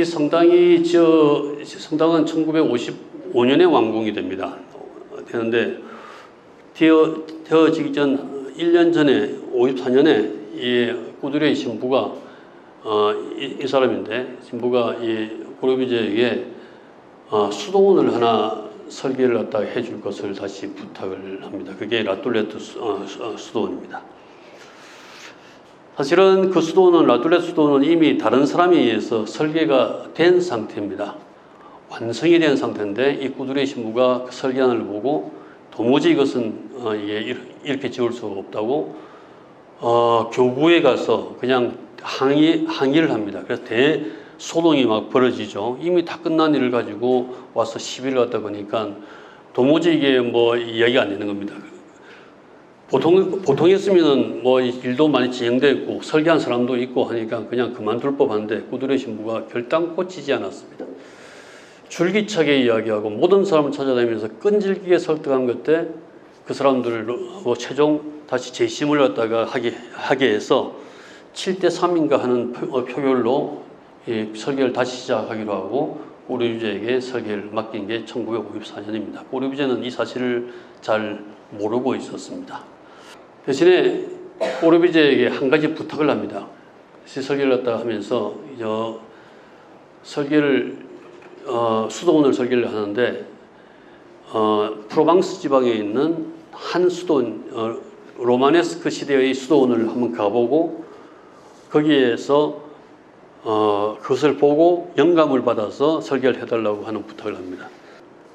이 성당이 저 성당은 1955년에 완공이 됩니다. 되는데 되어 되어지기 전 1년 전에 54년에 이 꾸드레이 신부가 어, 이, 이 사람인데 신부가 이 고르비제에게 어, 수도원을 하나 설계를 갖다가 해줄 것을 다시 부탁을 합니다. 그게 라툴레트 수, 어, 수- 어, 수도원입니다. 사실은 그 수도는 라툴레 수도는 이미 다른 사람에 의해서 설계가 된 상태입니다. 완성이 된 상태인데 이 꾸두레 신부가 그 설계안을 보고 도무지 이것은 어, 이게 이렇- 이렇게 지을 수가 없다고 어, 교구에 가서 그냥 항의 항의를 합니다. 그래서 대 소동이 막 벌어지죠. 이미 다 끝난 일을 가지고 와서 시비를 갖다 보니까 도무지 이게 뭐 이야기가 안 되는 겁니다. 보통 보통이었으면은 뭐 일도 많이 진행돼 있고 설계한 사람도 있고 하니까 그냥 그만둘 법한데 꾸두레 신부가 결단코 치지 않았습니다. 줄기차게 이야기하고 모든 사람을 찾아다니면서 끈질기게 설득한 끝에 그 사람들을 뭐 최종 다시 재심을 갖다가 하게 하게 해서 7대 3인가 하는 표, 어, 표결로 이 설계를 다시 시작하기로 하고 꼬리비제에게 설계를 맡긴 게 1954년입니다. 꼬리비제는 이 사실을 잘 모르고 있었습니다. 대신에 꼬르비제에게 한 가지 부탁을 합니다. 설계를 갖다가 하면서 저 설계를 어, 수도원을 설계를 하는데 어, 프로방스 지방에 있는 한 수도원 어, 로마네스크 시대의 수도원을 한번 가보고 거기에서 어, 그것을 보고 영감을 받아서 설계를 해달라고 하는 부탁을 합니다.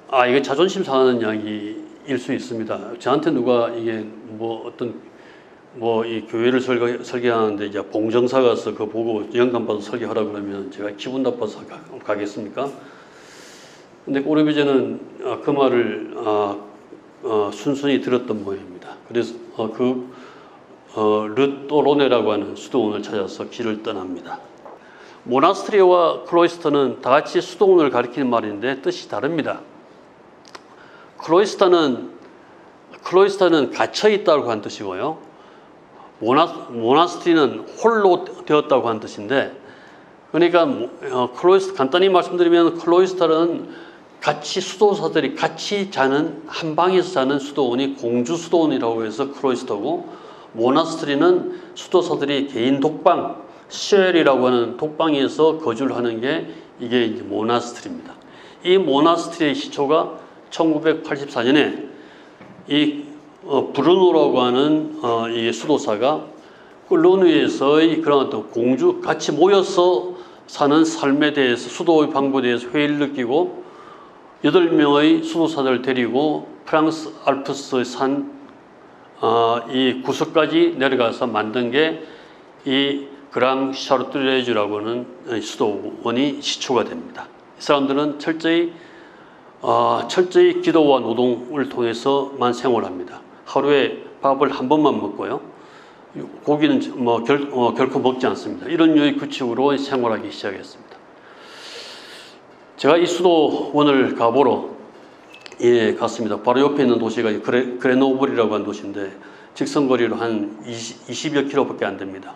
아 이게 자존심 상하는 이야기일 수 있습니다. 저한테 누가 이게 뭐 어떤 뭐 이 교회를 설계, 설계하는데 이제 봉정사 가서 그거 보고 영감 받아 설계하라 그러면 제가 기분 나빠서 가, 가겠습니까? 근데 꼬르비제는 어, 그 말을 어, 어, 순순히 들었던 모양입니다. 그래서 어, 그 어, 르토로네라고 하는 수도원을 찾아서 길을 떠납니다. 모나스트리와 클로이스터는 다 같이 수도원을 가리키는 말인데 뜻이 다릅니다. 클로이스터는 클로이스터는 갇혀 있다고 한 뜻이고요. 모나 모나스트리는 홀로 되었다고 한 뜻인데 그러니까 어, 클로이스 간단히 말씀드리면 클로이스터는 같이 수도사들이 같이 자는 한 방에서 자는 수도원이 공주 수도원이라고 해서 클로이스터고 모나스트리는 수도사들이 개인 독방 쉘이라고 하는 독방에서 거주를 하는 게 이게 모나스트리입니다. 이 모나스트리의 시초가 1984년에 이 어, 브루노라고 하는 어, 이 수도사가 꿀로누에서의 그런 어떤 공주 같이 모여서 사는 삶에 대해서 수도의 방법에 대해서 회의를 느끼고 여덟 명의 수도사들을 데리고 프랑스 알프스 산 어, 이 구석까지 내려가서 만든 게 이 그랑 샤르트레주라고 하는 수도원이 시초가 됩니다. 이 사람들은 철저히 어, 철저히 기도와 노동을 통해서만 생활합니다. 하루에 밥을 한 번만 먹고요. 고기는 뭐 결, 어, 결코 먹지 않습니다. 이런 류의 규칙으로 생활하기 시작했습니다. 제가 이 수도원을 가보러 예, 갔습니다. 바로 옆에 있는 도시가 그레, 그레노블이라고 하는 도시인데 직선거리로 한 20, 20여 킬로밖에 안 됩니다.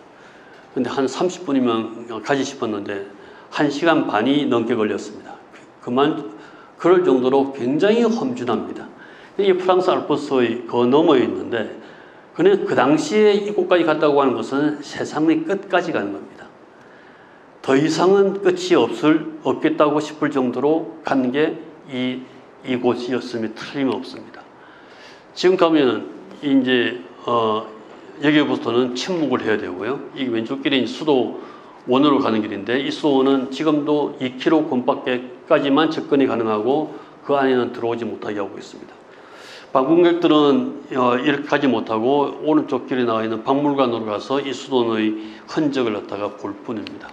근데 한 30분이면 가지 싶었는데 1시간 반이 넘게 걸렸습니다. 그만 그럴 정도로 굉장히 험준합니다. 이 프랑스 알프스의 그 너머에 있는데 그는 그 당시에 이곳까지 갔다고 하는 것은 세상의 끝까지 가는 겁니다. 더 이상은 끝이 없을 없겠다고 싶을 정도로 간 게 이 이곳이었음이 틀림없습니다. 지금 가면 이제 어, 여기부터는 침묵을 해야 되고요. 이 왼쪽 길이 수도 원으로 가는 길인데 이 수도원은 지금도 2km 권밖에 까지만 접근이 가능하고 그 안에는 들어오지 못하게 하고 있습니다. 방문객들은 어, 이렇게 가지 못하고 오른쪽 길에 나와 있는 박물관으로 가서 이 수도원의 흔적을 갖다가 볼 뿐입니다.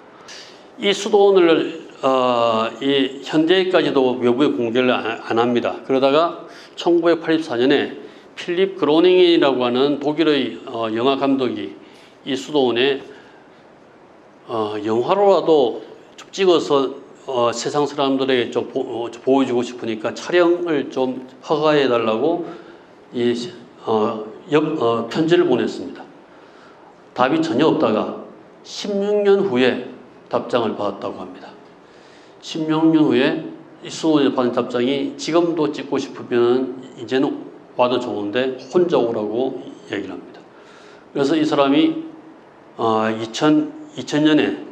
이 수도원을 어, 이 현재까지도 외부에 공개를 안, 안 합니다. 그러다가 1984년에 필립 그로닝이라고 하는 독일의 어, 영화 감독이 이 수도원에 어, 영화로라도 좀 찍어서 어, 세상 사람들에게 좀 보, 어, 좀 보여주고 싶으니까 촬영을 좀 허가해 달라고 이 어, 역, 어, 편지를 보냈습니다. 답이 전혀 없다가 16년 후에 답장을 받았다고 합니다. 16년 후에 이 수도원에 받은 답장이 지금도 찍고 싶으면 이제는 와도 좋은데 혼자 오라고 얘기를 합니다. 그래서 이 사람이 어, 2000, 2000년에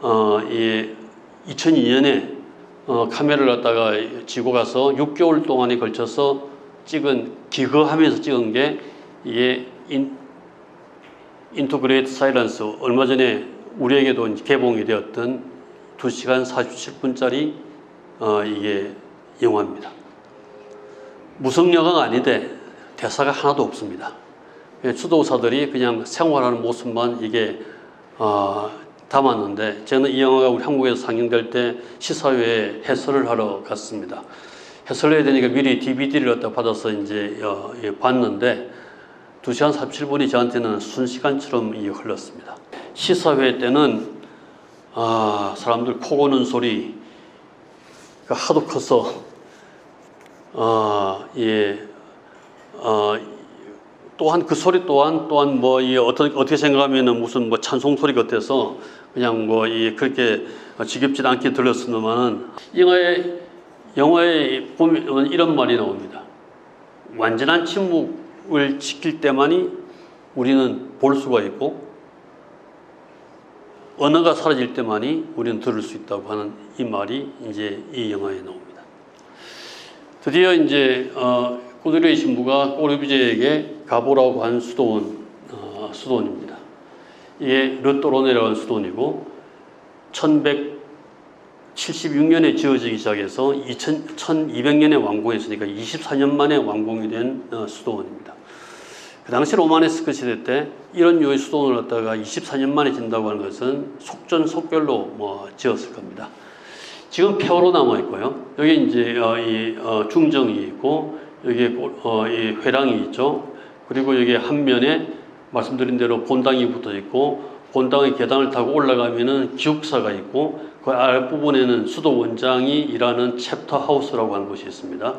어, 이 2002년에 어, 카메라를 갖다가 지고 가서 6개월 동안에 걸쳐서 찍은 기거하면서 찍은 게 이게 인, 인토그레이트 사이런스 얼마 전에 우리에게도 개봉이 되었던 2시간 47분짜리 어, 이게 영화입니다. 무성 영화가 아닌데 대사가 하나도 없습니다. 그냥 수도사들이 그냥 생활하는 모습만 이게 어, 담았는데 저는 이 영화가 우리 한국에서 상영될 때 시사회에 해설을 하러 갔습니다. 해설해야 되니까 미리 DVD를 갖다 받아서 이제 어, 예, 봤는데 2시간 47분이 저한테는 순시간처럼 이 흘렀습니다. 시사회 때는 아, 사람들 코 고는 소리 가 하도 커서 아, 예, 어, 또한 그 소리 또한 또한 뭐 이 어떤 어떻게 생각하면은 무슨 뭐 찬송 소리 같아서 그냥 뭐 이 그렇게 지겹지 않게 들렸으면은 영화에 영화에 보면 이런 말이 나옵니다. 완전한 침묵을 지킬 때만이 우리는 볼 수가 있고 언어가 사라질 때만이 우리는 들을 수 있다고 하는 이 말이 이제 이 영화에 나옵니다. 드디어 이제 어, 꾸드레이 신부가 꼬르비제에게 가보라고 한 수도원 어, 수도원입니다. 이게 르또로네라는 수도원이고 1176년에 지어지기 시작해서 2000, 1200년에 완공했으니까 24년 만에 완공이 된 어, 수도원입니다. 그 당시 로마네스크 시대 때 이런 유의 수도원을 갖다가 24년 만에 짓는다고 하는 것은 속전속결로 뭐 지었을 겁니다. 지금 폐허로 남아 있고요. 여기 이제 어, 이 어, 중정이 있고 여기 회랑이 있죠. 그리고 여기 한 면에 말씀드린 대로 본당이 붙어 있고 본당의 계단을 타고 올라가면은 기숙사가 있고 그 아랫부분에는 수도 원장이 일하는 챕터 하우스라고 하는 곳이 있습니다.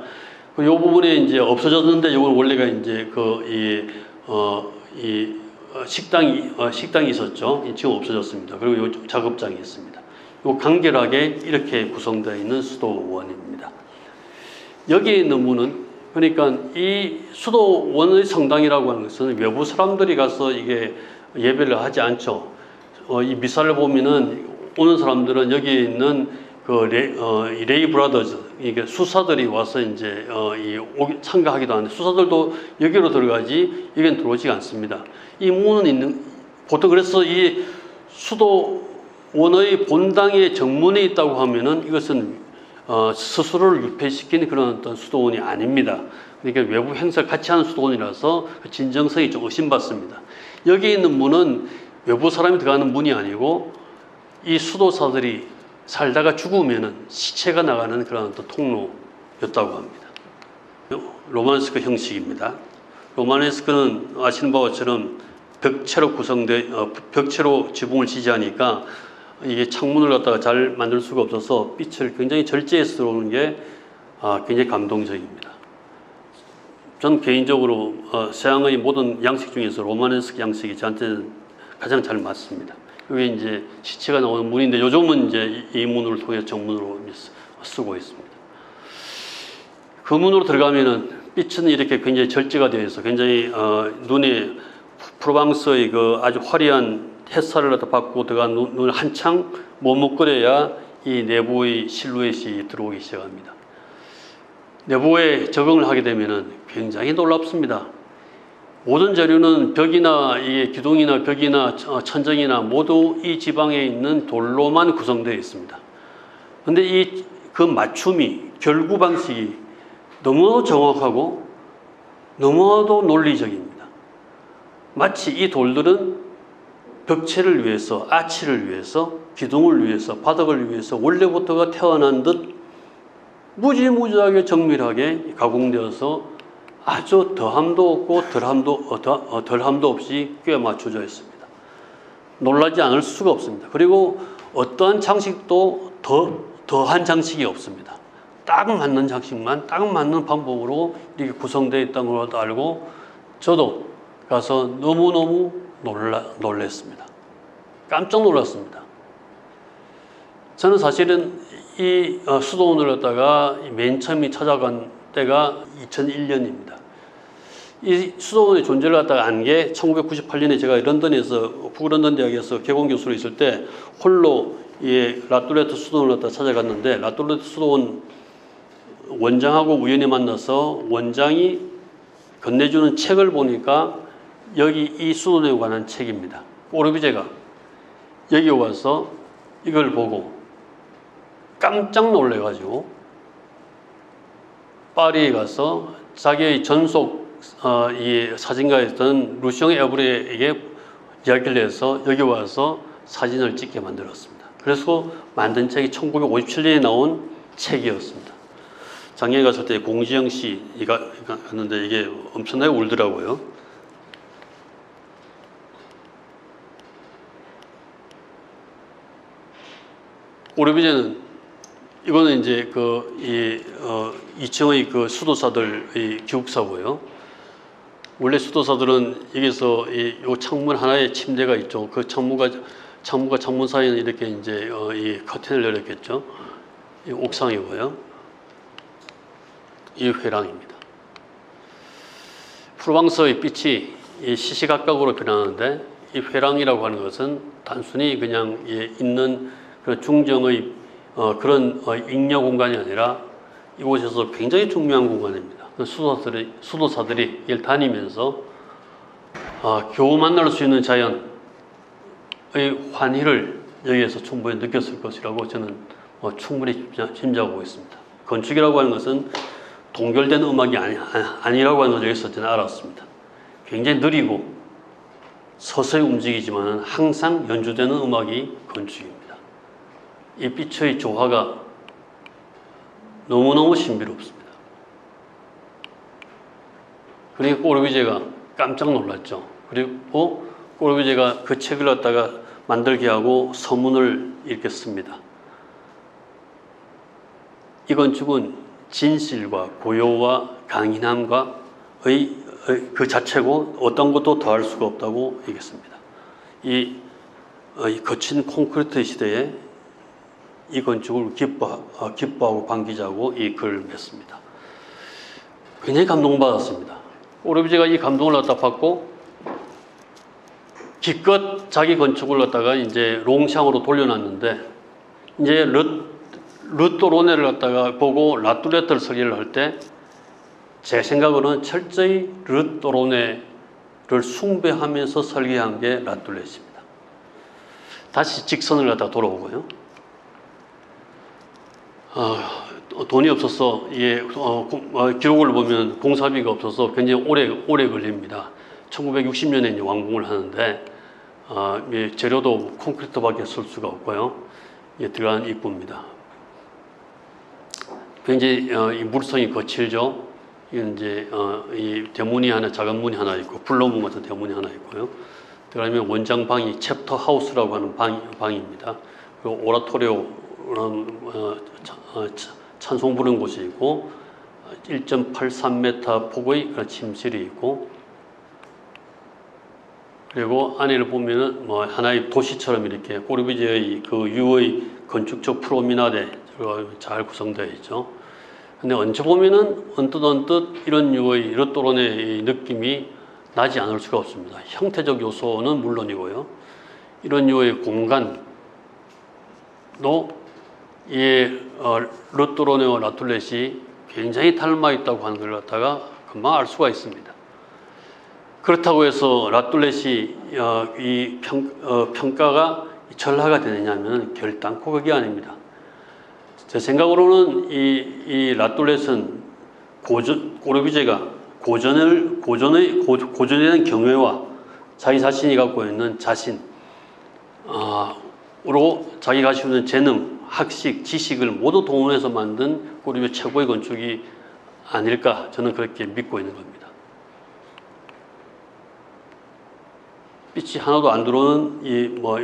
그 요 부분에 이제 없어졌는데 이건 원래가 이제 그이 어이 어, 식당이 어, 식당이 있었죠. 지금 없어졌습니다. 그리고 요 작업장이 있습니다. 요 간결하게 이렇게 구성되어 있는 수도원입니다. 여기에 있는 문은 그러니까 이 수도원의 성당이라고 하는 것은 외부 사람들이 가서 이게 예배를 하지 않죠. 어, 이 미사를 보면은 오는 사람들은 여기 있는 그 레, 어, 이 레이 브라더즈 이게 수사들이 와서 이제 어, 이 오기, 참가하기도 하는데 수사들도 여기로 들어가지 여기는 들어오지 않습니다. 이 문은 있는 보통 그래서 이 수도원의 본당의 정문에 있다고 하면은 이것은 어, 스스로를 유폐시키는 그런 어떤 수도원이 아닙니다. 그러니까 외부 행사를 같이 하는 수도원이라서 그 진정성이 좀 의심받습니다. 여기 있는 문은 외부 사람이 들어가는 문이 아니고 이 수도사들이 살다가 죽으면은 시체가 나가는 그런 어떤 통로였다고 합니다. 로마네스크 형식입니다. 로마네스크는 아시는 바와 같처럼 벽체로 구성돼 어, 벽체로 지붕을 지지하니까 이게 창문을 갖다가 잘 만들 수가 없어서 빛을 굉장히 절제해서 들어오는 게 아, 굉장히 감동적입니다. 전 개인적으로 어, 서양의 모든 양식 중에서 로마네스크 양식이 저한테는 가장 잘 맞습니다. 이게 이제 시체가 나오는 문인데 요즘은 이제 이 문을 통해 정문으로 쓰고 있습니다. 그 문으로 들어가면은 빛은 이렇게 굉장히 절제가 되어 있어 굉장히 어, 눈에 프로방스의 그 아주 화려한 햇살을 갖다 받고 들어간 눈, 눈을 한창 머뭇거려야 이 내부의 실루엣이 들어오기 시작합니다. 내부에 적응을 하게 되면은 굉장히 놀랍습니다. 모든 재료는 벽이나 이 기둥이나 벽이나 천정이나 모두 이 지방에 있는 돌로만 구성되어 있습니다. 근데 이 그 맞춤이 결구 방식이 너무 정확하고 너무도 논리적입니다. 마치 이 돌들은 벽체를 위해서, 아치를 위해서, 기둥을 위해서, 바닥을 위해서 원래부터가 태어난 듯 무지무지하게 정밀하게 가공되어서 아주 더함도 없고 덜함도, 어, 더, 어, 덜함도 없이 꽤 맞춰져 있습니다. 놀라지 않을 수가 없습니다. 그리고 어떠한 장식도 더, 더한 장식이 없습니다. 딱 맞는 장식만 딱 맞는 방법으로 이렇게 구성되어 있다는 걸 알고 저도 가서 너무너무 놀라, 놀랐습니다. 깜짝 놀랐습니다. 저는 사실은 이 어, 수도원을 갖다가 맨 처음에 찾아간 때가 2001년입니다. 이 수도원의 존재를 갖다가 안 게 1998년에 제가 런던에서 북런던 대학에서 개공 교수로 있을 때 홀로 이 라뚜레트 수도원을 갖다 찾아갔는데 라뚜레트 수도원 원장하고 우연히 만나서 원장이 건네주는 책을 보니까 여기 이 수도원에 관한 책입니다. 오르비제가 여기 와서 이걸 보고 깜짝 놀래가지고 파리에 가서 자기의 전속 어, 이 사진가였던 루시옹 에브레에게 이야기를 해서 여기 와서 사진을 찍게 만들었습니다. 그래서 만든 책이 1957년에 나온 책이었습니다. 작년에 갔을 때 공지영 씨가 갔는데 이게 엄청나게 울더라고요. 오르비제는 이거는 이제 그 이 어, 2층의 그 수도사들의 기숙사고요. 원래 수도사들은 여기서 이 요 창문 하나에 침대가 있죠. 그 창문과 창문과 창문 사이에는 이렇게 이제 어, 이 커튼을 열었겠죠. 이 옥상이고요. 이 회랑입니다. 프로방스의 빛이 이 시시각각으로 변하는데 이 회랑이라고 하는 것은 단순히 그냥 예, 있는 그런 중정의 어, 그런 어, 잉여 공간이 아니라 이곳에서 굉장히 중요한 공간입니다. 그 수도사들이, 수도사들이 일 다니면서 어, 겨우 만날 수 있는 자연의 환희를 여기에서 충분히 느꼈을 것이라고 저는 어, 충분히 짐작- 짐작하고 있습니다. 건축이라고 하는 것은 동결된 음악이 아니, 아니라고 하는 것을 여기서 저는 알았습니다. 굉장히 느리고 서서히 움직이지만 항상 연주되는 음악이 건축입니다. 이 빛의 조화가 너무너무 신비롭습니다. 그러니까 꼬르비제가 깜짝 놀랐죠. 그리고 꼬르비제가 그 책을 갖다가 만들게 하고 서문을 씁니다. 이 건축은 진실과 고요와 강인함과 의, 의- 그 자체고 어떤 것도 더할 수가 없다고 얘기했습니다. 이, 어, 이 거친 콘크리트 시대에 이 건축을 기뻐, 어, 기뻐하고 반기자고 이 글을 맺습니다. 굉장히 감동받았습니다. 오르비제가 이 감동을 갖다 받고 기껏 자기 건축을 갖다가 이제 롱샹으로 돌려놨는데 이제 르, 르또로네를 갖다가 보고 라뚜레트를 설계를 할 때 제 생각으로는 철저히 르또로네를 숭배하면서 설계한 게 라뚜레트입니다. 다시 직선을 갖다 돌아오고요. 아, 돈이 없어서 예, 어, 고- 어, 기록을 보면 공사비가 없어서 굉장히 오래 오래 걸립니다. 1960년에 이제 완공을 하는데 아, 예, 재료도 콘크리트밖에 쓸 수가 없고요. 예, 들어간 입구입니다. 굉장히 어, 이 물성이 거칠죠. 이제 어, 이 대문이 하나 작은 문이 하나 있고 블로문 같은 대문이 하나 있고요. 들어가면 원장 방이 챕터 하우스라고 하는 방, 방입니다. 그리고 어, 차- 어, 차- 찬송 부르는 곳이 있고 1.83m 폭의 침실이 있고 그리고 안에를 보면은 뭐 하나의 도시처럼 이렇게 꼬르비제의 그 유의 건축적 프로미나데가 잘 구성되어 있죠. 근데 언제 보면은 언뜻 언뜻 이런 유의 르또론의 느낌이 나지 않을 수가 없습니다. 형태적 요소는 물론이고요. 이런 유의 공간도 이 어, 르또로네와 라툴렛이 굉장히 닮아 있다고 하는 걸 갖다가 금방 알 수가 있습니다. 그렇다고 해서 라툴렛이 어, 이 평, 어, 평가가 전라가 되느냐면 결단코 그게 아닙니다. 제 생각으로는 이, 이 라툴렛은 고전, 꼬르비제가 고전을, 고전의, 고, 고전에 대한 경외와 자기 자신이 갖고 있는 자신, 아, 으로 자기가 가지고 있는 재능, 학식, 지식을 모두 동원해서 만든 꼬리의 최고의 건축이 아닐까 저는 그렇게 믿고 있는 겁니다. 빛이 하나도 안 들어오는 이뭐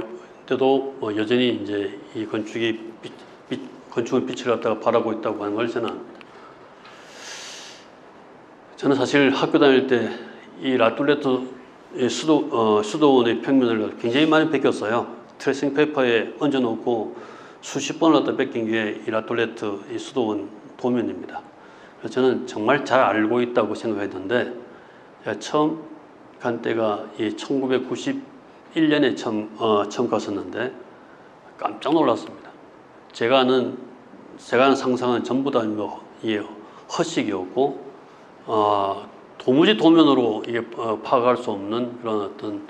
때도 뭐 여전히 이제 이 건축이 빛, 빛, 건축은 빛을 갖다가 바라고 있다고 하는 걸 저는 압니다. 저는 사실 학교 다닐 때 이 라툴레트 이 수도 어, 수도원의 평면을 굉장히 많이 베꼈어요. 트레싱 페이퍼에 얹어놓고 수십 번을 갖다 뺏긴 게 이라톨레트 이 수도원 도면입니다. 저는 정말 잘 알고 있다고 생각했는데 제가 처음 간 때가 이 1991년에 처음 어, 처음 갔었는데 깜짝 놀랐습니다. 제가 아는 제가 아는 상상은 전부 다뭐 이 허식이었고 어, 도무지 도면으로 이게 어, 파악할 수 없는 그런 어떤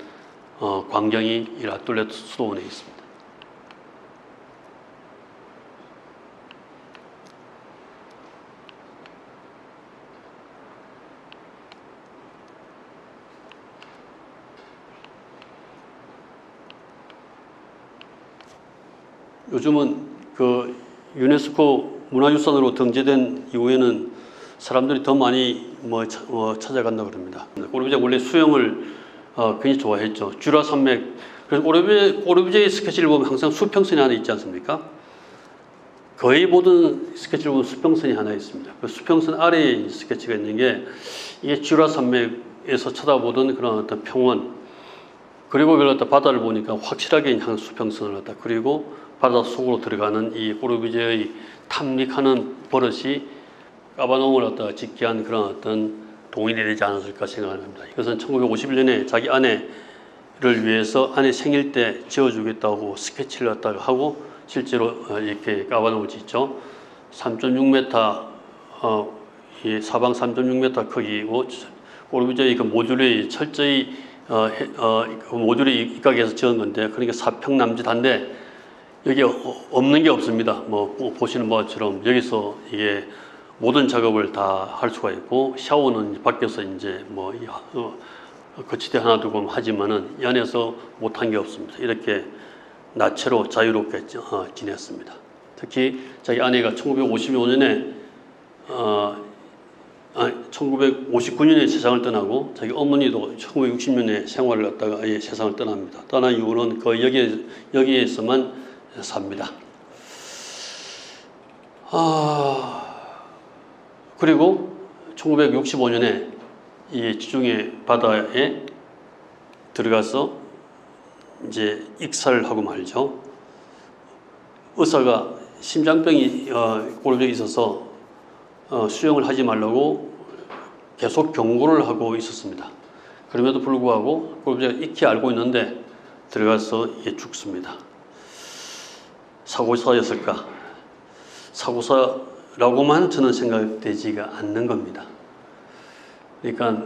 어, 광경이 이 라툴레트 수도원에 있습니다. 요즘은 그 유네스코 문화유산으로 등재된 이후에는 사람들이 더 많이 뭐 차- 어, 찾아간다 그럽니다. 꼬르비제 원래 수영을 어, 굉장히 좋아했죠. 주라 산맥. 그래서 꼬르비제 꼬르비제의 스케치를 보면 항상 수평선이 하나 있지 않습니까? 거의 모든 스케치를 보면 수평선이 하나 있습니다. 그 수평선 아래에 스케치가 있는 게 이게 주라 산맥에서 쳐다보던 그런 어떤 평원 그리고 그걸 갖다 바다를 보니까 확실하게 항상 수평선을 갖다 그리고 바다 속으로 들어가는 이 꼬르비제의 탐닉하는 버릇이 까바농을 갖다 짓게 한 그런 어떤 동인이 되지 않았을까 생각합니다. 이것은 1951년에 자기 아내를 위해서 아내 생일 때 지어주겠다고 스케치를 갖다가 하고 실제로 어, 이렇게 까바농을 짓죠. 3.6m 어, 이 사방 3.6m 크기고 꼬르비제의 그 모듈이 철저히 어, 해- 어, 그 모듈이 입각해서 지은 건데 그러니까 사평 남짓한데 여기 어- 없는 게 없습니다. 뭐 보- 보시는 바처럼 여기서 이게 모든 작업을 다 할 수가 있고 샤워는 밖에서 이제 뭐 이- 어, 거치대 하나 두고 하지만은 이 안에서 못한 게 없습니다. 이렇게 나체로 자유롭게 지- 어, 지냈습니다. 특히 자기 아내가 1955년에 어, 아, 1959년에 세상을 떠나고 자기 어머니도 1960년에 생활을 갖다가 아예 세상을 떠납니다. 떠난 이후로는 거의 여기에, 여기에서만 삽니다. 아, 그리고 1965년에 이 지중해 바다에 들어가서 이제 익사를 하고 말죠. 의사가 심장병이 어, 골병이 있어서 어, 수영을 하지 말라고 계속 경고를 하고 있었습니다. 그럼에도 불구하고 골병이가 익히 알고 있는데 들어가서 예, 죽습니다. 사고사였을까? 사고사라고만 저는 생각되지가 않는 겁니다. 그러니까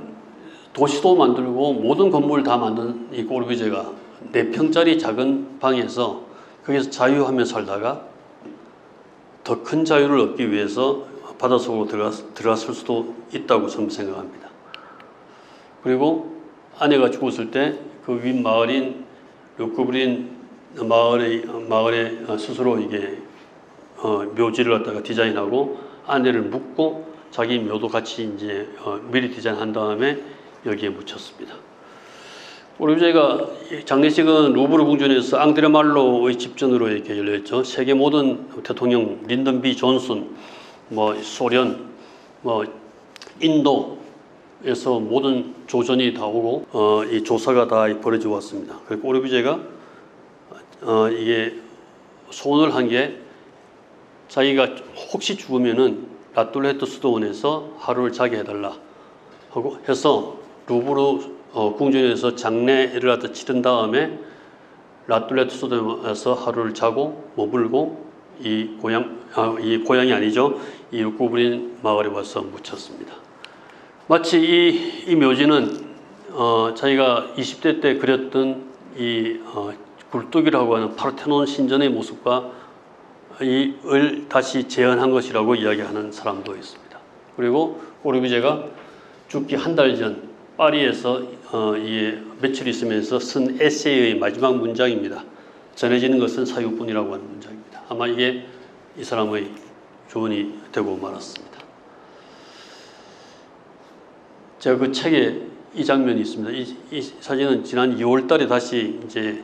도시도 만들고 모든 건물을 다 만든 이 꼬르비제가 네 평짜리 작은 방에서 거기서 자유하며 살다가 더 큰 자유를 얻기 위해서 바닷속으로 들어가, 들어갔을 수도 있다고 저는 생각합니다. 그리고 아내가 죽었을 때 그 윗 마을인 루크브린 마을의 마을에 스스로 이게 어, 묘지를 갖다가 디자인하고 아내를 묻고 자기 묘도 같이 이제 어, 미리 디자인한 다음에 여기에 묻혔습니다. 우리 제가 장례식은 루브르 궁전에서 앙드레 말로의 집전으로 이렇게 열렸죠. 세계 모든 대통령 린던 비 존슨, 뭐 소련, 뭐 인도 에서 모든 조전이 다 오고 어, 이 조사가 다 벌어지고 왔습니다. 그리고 오르비제가 어, 이게 소원을 한 게 자기가 혹시 죽으면은 라툴레트 수도원에서 하루를 자게 해달라 하고 해서 루브르 어, 궁전에서 장례를 갖다 치른 다음에 라툴레트 수도원에서 하루를 자고 머물고 이 고향 아, 이 고향이 아니죠 이 루쿠브린 마을에 와서 묻혔습니다. 마치 이, 이 묘지는 어, 자기가 20대 때 그렸던 이 어, 굴뚝이라고 하는 파르테논 신전의 모습과 이을 다시 재현한 것이라고 이야기하는 사람도 있습니다. 그리고 오르비제가 죽기 한 달 전 파리에서 어, 이 며칠 있으면서 쓴 에세이의 마지막 문장입니다. 전해지는 것은 사유뿐이라고 하는 문장입니다. 아마 이게 이 사람의 조언이 되고 말았습니다. 제가 그 책에 이 장면이 있습니다. 이, 이 사진은 지난 2월 달에 다시 이제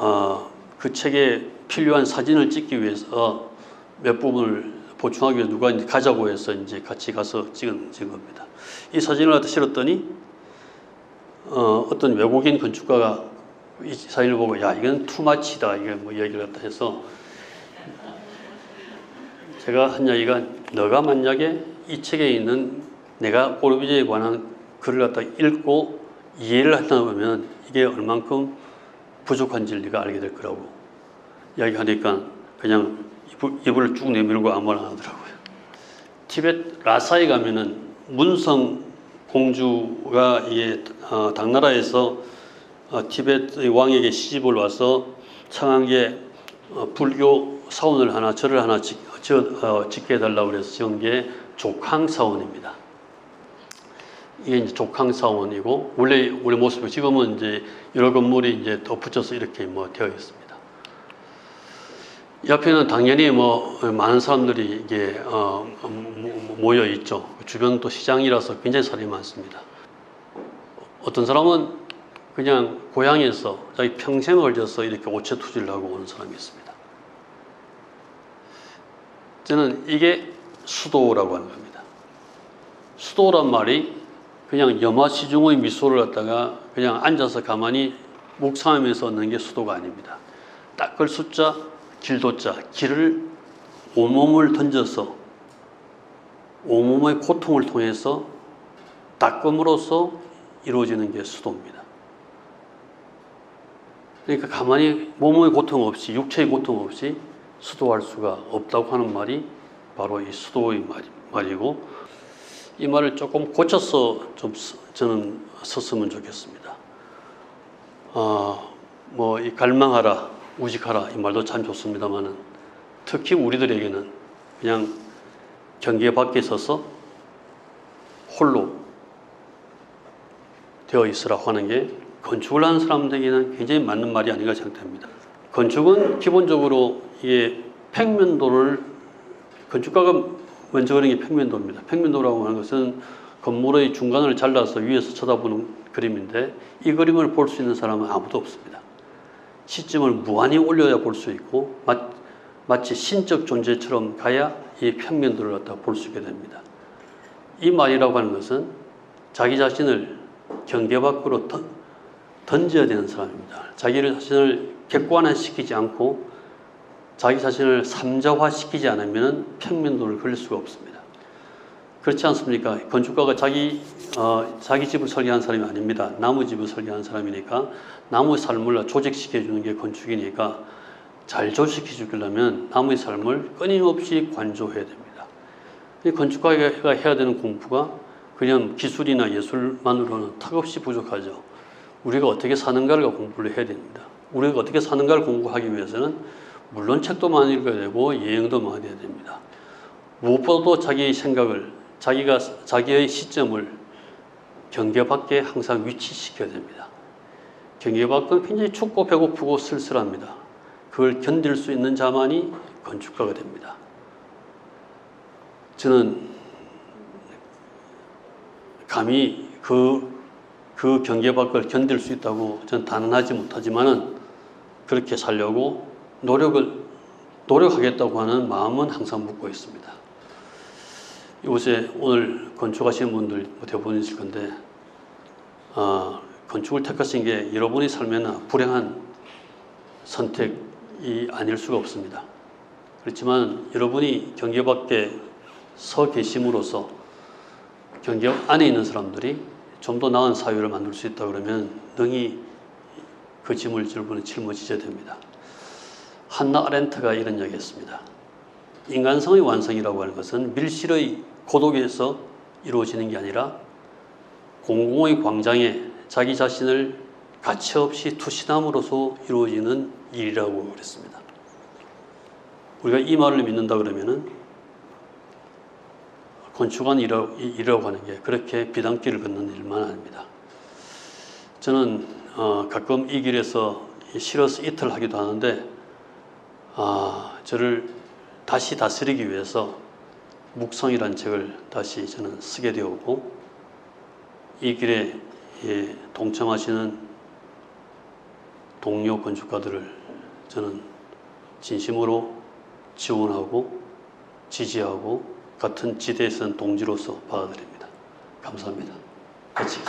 어, 그 책에 필요한 사진을 찍기 위해서 몇 부분을 보충하기 위해서 누가 이제 가자고 해서 이제 같이 가서 찍은, 찍은 겁니다. 이 사진을 갖다 실었더니 어, 어떤 외국인 건축가가 이 사진을 보고 야 이건 투마치다 이게 뭐 얘기를 갖다 해서 제가 한 이야기가 너가 만약에 이 책에 있는 내가 꼬르비제에 관한 글을 갖다 읽고 이해를 하다 보면 이게 얼만큼 부족한지를 네가 알게 될 거라고 이야기하니까 그냥 입을, 쭉 내밀고 아무 말 안 하더라고요. 티벳 라사에 가면은 문성 공주가 이게 어, 당나라에서 어, 티벳의 왕에게 시집을 와서 청한게 어, 불교 사원을 하나 절을 하나 짓게 해달라고 그래서 지은 게 족항 사원입니다. 이게 이제 족항사원이고 원래 우리 모습이 지금은 이제 여러 건물이 이제 덧붙여서 이렇게 뭐 되어 있습니다. 옆에는 당연히 뭐 많은 사람들이 이게 어, 모- 모여 있죠. 주변 또 시장이라서 굉장히 사람이 많습니다. 어떤 사람은 그냥 고향에서 자기 평생을 걸려서 이렇게 오체 투지를 하고 오는 사람이 있습니다. 저는 이게 수도라고 하는 겁니다. 수도란 말이 그냥 염화시중의 미소를 갖다가 그냥 앉아서 가만히 묵상하면서 얻는 게 수도가 아닙니다. 닦을 숫자, 길도자, 길을 온몸을 던져서 온몸의 고통을 통해서 닦음으로써 이루어지는 게 수도입니다. 그러니까 가만히 몸의 고통 없이 육체의 고통 없이 수도할 수가 없다고 하는 말이 바로 이 수도의 말, 말이고 이 말을 조금 고쳐서 좀 써- 저는 썼으면 좋겠습니다. 아, 뭐이 갈망하라, 우직하라 이 말도 참 좋습니다만은 특히 우리들에게는 그냥 경계 밖에 서서 홀로 되어 있으라고 하는 게 건축을 하는 사람들에게는 굉장히 맞는 말이 아닌가 생각됩니다. 건축은 기본적으로 이게 평면도를 건축가가 먼저 그린 게 평면도입니다. 평면도라고 하는 것은 건물의 중간을 잘라서 위에서 쳐다보는 그림인데 이 그림을 볼 수 있는 사람은 아무도 없습니다. 시점을 무한히 올려야 볼 수 있고 마, 마치 신적 존재처럼 가야 이 평면도를 갖다 볼 수 있게 됩니다. 이 말이라고 하는 것은 자기 자신을 경계 밖으로 던, 던져야 되는 사람입니다. 자기를 자신을 객관화시키지 않고 자기 자신을 삼자화시키지 않으면 평면도를 그릴 수가 없습니다. 그렇지 않습니까? 건축가가 자기 어, 자기 집을 설계한 사람이 아닙니다. 나무 집을 설계한 사람이니까 나무의 삶을 조직시켜 주는 게 건축이니까 잘 조직시켜 주려면 나무의 삶을 끊임없이 관조해야 됩니다. 이 건축가가 해야 되는 공부가 그냥 기술이나 예술만으로는 턱없이 부족하죠. 우리가 어떻게 사는가를 공부를 해야 됩니다. 우리가 어떻게 사는가를 공부하기 위해서는 물론 책도 많이 읽어야 되고 여행도 많이 해야 됩니다. 무엇보다도 자기의 생각을 자기가 자기의 시점을 경계 밖에 항상 위치시켜야 됩니다. 경계 밖은 굉장히 춥고 배고프고 쓸쓸합니다. 그걸 견딜 수 있는 자만이 건축가가 됩니다. 저는 감히 그, 그 경계 밖을 견딜 수 있다고 저는 단언하지 못하지만은 그렇게 살려고 노력을, 노력하겠다고 하는 마음은 항상 묻고 있습니다. 이곳에 오늘 건축하시는 분들 뭐 대부분이실 건데, 아, 건축을 택하신 게 여러분이 살면 불행한 선택이 아닐 수가 없습니다. 그렇지만 여러분이 경계 밖에 서 계심으로써 경계 안에 있는 사람들이 좀 더 나은 사회를 만들 수 있다 그러면 능히 그 짐을 여러분이 짊어지셔야 됩니다. 한나 아렌트가 이런 이야기했습니다. 인간성의 완성이라고 하는 것은 밀실의 고독에서 이루어지는 게 아니라 공공의 광장에 자기 자신을 가차없이 투신함으로써 이루어지는 일이라고 그랬습니다. 우리가 이 말을 믿는다 그러면은 건축한 일이라고 하는 게 그렇게 비단길을 걷는 일만 아닙니다. 저는 어, 가끔 이 길에서 실어서 이틀 하기도 하는데 아, 저를 다시 다스리기 위해서 묵성이라는 책을 다시 저는 쓰게 되었고 이 길에 예, 동참하시는 동료 건축가들을 저는 진심으로 지원하고 지지하고 같은 지대에 선 동지로서 받아들입니다. 감사합니다. 같이.